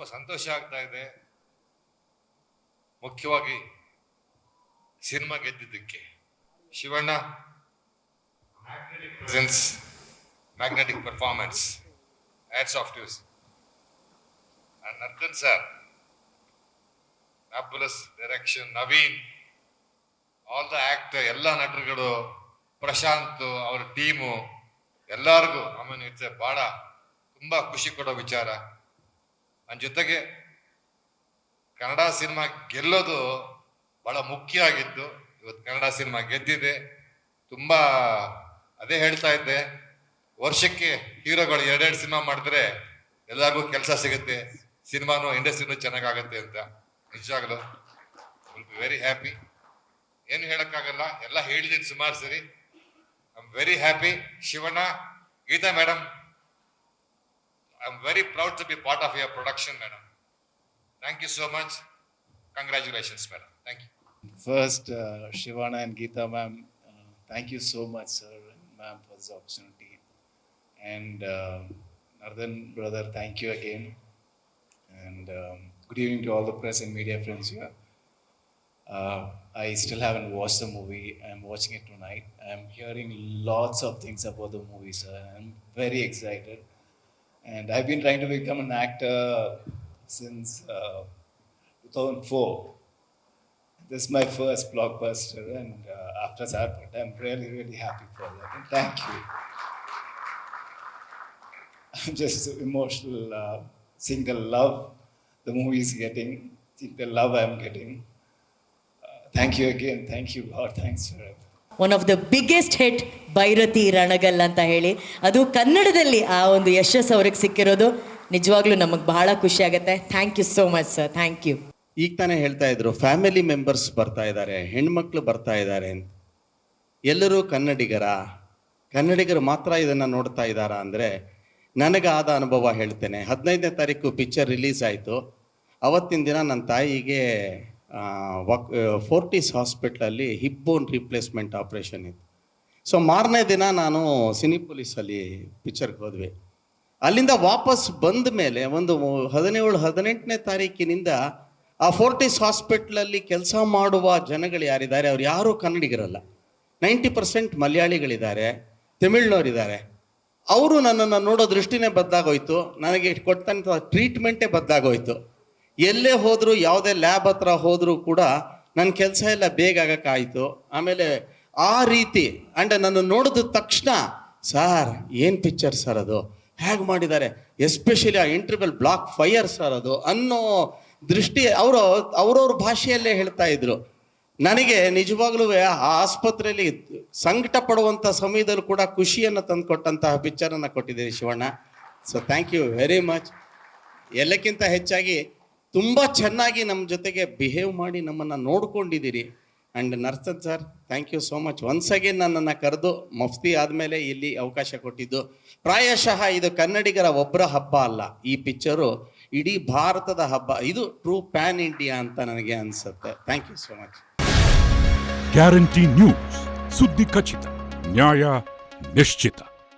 ತುಂಬ ಸಂತೋಷ ಆಗ್ತಾ ಇದೆ. ಮುಖ್ಯವಾಗಿ ಸಿನಿಮಾ ಗೆದ್ದಿದ್ದಕ್ಕೆ. Shivanna presence magnetic performance ಟ್ಯೂಸ್ and Narthan sir fabulous direction Naveen all the actor ಎಲ್ಲ ನಟರುಗಳು, ಪ್ರಶಾಂತ್, ಅವರ ಟೀಮು ಎಲ್ಲರಿಗೂ ಆಮೇಲೆ ಇಟ್ಸ್ ಬಹಳ ತುಂಬಾ ಖುಷಿ ಕೊಡೋ ವಿಚಾರ. ನನ್ನ ಜೊತೆಗೆ ಕನ್ನಡ ಸಿನಿಮಾ ಗೆಲ್ಲೋದು ಬಹಳ ಮುಖ್ಯ ಆಗಿತ್ತು ಇವತ್ತು ಕನ್ನಡ ಸಿನಿಮಾ ಗೆದ್ದಿದೆ. ತುಂಬ ಅದೇ ಹೇಳ್ತಾ ಇದ್ದೆ, ವರ್ಷಕ್ಕೆ ಹೀರೋಗಳು ಎರಡೆರಡು ಸಿನಿಮಾ ಮಾಡಿದ್ರೆ ಎಲ್ಲರಿಗೂ ಕೆಲಸ ಸಿಗುತ್ತೆ, ಸಿನಿಮಾನು, ಇಂಡಸ್ಟ್ರಿನೂ ಚೆನ್ನಾಗಾಗುತ್ತೆ ಅಂತ. ನಿಜವಾಗ್ಲು ವಿಲ್ ಬಿ ವೆರಿ ಹ್ಯಾಪಿ ಏನು ಹೇಳಕ್ಕಾಗಲ್ಲ, ಎಲ್ಲ ಹೇಳಿದ್ದೀನಿ ಸುಮಾರು ಸರಿ. I am very happy Shivanna, Geetha madam I'm very proud to be part of your production, madam. Thank you so much. Congratulations, madam. Thank you. First, uh, Shivana and Geeta, ma'am, uh, thank you so much, sir and ma'am, for this opportunity. And um, uh, Nardan, brother, thank you again. And um, good evening to all the press and media friends here. Uh, I still haven't watched the movie. I'm watching it tonight. I'm hearing lots of things about the movie, sir. I'm very excited. And I've been trying to become an actor since uh, 2004. This is my first blockbuster, and uh, after that, I'm really, really happy for that. And thank you. I'm just so emotional uh, seeing the love the movie is getting, the love I'm getting. Uh, thank you again. Thank you, God. Thanks for it. One of the biggest hit Bhairathi Ranagal ಅಂತ ಹೇಳಿ. ಅದು ಕನ್ನಡದಲ್ಲಿ ಆ ಒಂದು ಯಶಸ್ಸು ಅವ್ರಿಗೆ ಸಿಕ್ಕಿರೋದು. ನಿಜವಾಗ್ಲೂ ನಮಗೆ ಬಹಳ ಖುಷಿ ಆಗುತ್ತೆ. Thank you so much sir thank you ಈಗ ತಾನೇ ಹೇಳ್ತಾ ಇದ್ರು ಫ್ಯಾಮಿಲಿ ಮೆಂಬರ್ಸ್ ಬರ್ತಾ ಇದ್ದಾರೆ ಹೆಣ್ಮಕ್ಳು ಬರ್ತಾ ಇದ್ದಾರೆ ಅಂತ. ಎಲ್ಲರೂ ಕನ್ನಡಿಗರ, ಕನ್ನಡಿಗರು ಮಾತ್ರ ಇದನ್ನು ನೋಡ್ತಾ ಇದ್ದಾರಾ ಅಂದರೆ ನನಗಾದ ಅನುಭವ ಹೇಳ್ತೇನೆ. ಹದಿನೈದನೇ ತಾರೀಕು ಪಿಕ್ಚರ್ ರಿಲೀಸ್ ಆಯಿತು. ಅವತ್ತಿನ ದಿನ ನನ್ನ ತಾಯಿಗೆ ವಕ್ ಫೋರ್ಟಿಸ್ ಹಾಸ್ಪಿಟ್ಲಲ್ಲಿ ಹಿಪ್ ಬೋನ್ ರಿಪ್ಲೇಸ್ಮೆಂಟ್ ಆಪ್ರೇಷನ್ ಇತ್ತು. ಸೊ ಮಾರನೇ ದಿನ ನಾನು ಸಿನಿಪೊಲೀಸಲ್ಲಿ ಪಿಕ್ಚರ್ಗೆ ಹೋದ್ವಿ. ಅಲ್ಲಿಂದ ವಾಪಸ್ ಬಂದ ಮೇಲೆ ಒಂದು ಹದಿನೇಳು, ಹದಿನೆಂಟನೇ ತಾರೀಕಿನಿಂದ ಆ ಫೋರ್ಟಿಸ್ ಹಾಸ್ಪಿಟ್ಲಲ್ಲಿ ಕೆಲಸ ಮಾಡುವ ಜನಗಳು ಯಾರಿದ್ದಾರೆ, ಅವ್ರು ಯಾರೂ ಕನ್ನಡಿಗರಲ್ಲ. Ninety percent ಮಲಯಾಳಿಗಳಿದ್ದಾರೆ, ತಮಿಳ್ನವರಿದ್ದಾರೆ. ಅವರು ನನ್ನನ್ನು ನೋಡೋ ದೃಷ್ಟಿನೇ ಬದಲಾಗೋಯ್ತು. ನನಗೆ ಕೊಟ್ಟಂಥ ಟ್ರೀಟ್ಮೆಂಟೇ ಬದಲಾಗೋಯ್ತು. ಎಲ್ಲೇ ಹೋದರೂ, ಯಾವುದೇ ಲ್ಯಾಬ್ ಹತ್ರ ಹೋದರೂ ಕೂಡ ನನ್ನ ಕೆಲಸ ಎಲ್ಲ ಬೇಗ ಆಗೋಕ್ಕಾಯಿತು. ಆಮೇಲೆ ಆ ರೀತಿ ಆ್ಯಂಡ್ ನನ್ನ ನೋಡಿದ ತಕ್ಷಣ, ಸರ್, ಏನು ಪಿಕ್ಚರ್ ಸರ್ ಅದು? ಹೇಗೆ ಮಾಡಿದ್ದಾರೆ ಎಸ್ಪೆಷಲಿ ಆ ಇಂಟರ್ವೆಲ್ ಬ್ಲಾಕ್ ಫೈಯರ್ ಸರ್ ಅದು? ಅನ್ನೋ ದೃಷ್ಟಿ ಅವರು, ಅವ್ರವ್ರ ಭಾಷೆಯಲ್ಲೇ ಹೇಳ್ತಾ ಇದ್ರು. ನನಗೆ ನಿಜವಾಗ್ಲೂ ಆ ಆಸ್ಪತ್ರೆಯಲ್ಲಿ ಸಂಕಟ ಪಡುವಂಥ ಸಮಯದಲ್ಲೂ ಕೂಡ ಖುಷಿಯನ್ನು ತಂದುಕೊಟ್ಟಂತಹ ಪಿಕ್ಚರನ್ನು ಕೊಟ್ಟಿದ್ದೀನಿ Shivanna. So thank you very much ಎಲ್ಲಕ್ಕಿಂತ ಹೆಚ್ಚಾಗಿ ತುಂಬ ಚೆನ್ನಾಗಿ ನಮ್ಮ ಜೊತೆಗೆ ಬಿಹೇವ್ ಮಾಡಿ ನಮ್ಮನ್ನು ನೋಡ್ಕೊಂಡಿದ್ದೀರಿ. And Narthan sir thank you so much once again ನನ್ನನ್ನು ಕರೆದು ಮಫ್ತಿ ಆದಮೇಲೆ ಇಲ್ಲಿ ಅವಕಾಶ ಕೊಟ್ಟಿದ್ದು. ಪ್ರಾಯಶಃ ಇದು ಕನ್ನಡಿಗರ ಒಬ್ಬರ ಹಬ್ಬ ಅಲ್ಲ. ಈ ಪಿಕ್ಚರು ಇಡೀ ಭಾರತದ ಹಬ್ಬ. ಇದು ಟ್ರೂ ಪ್ಯಾನ್ ಇಂಡಿಯಾ ಅಂತ ನನಗೆ ಅನಿಸುತ್ತೆ. Thank you so much guarantee news ಸುದ್ದಿ ಖಚಿತ ನ್ಯಾಯ ನಿಶ್ಚಿತ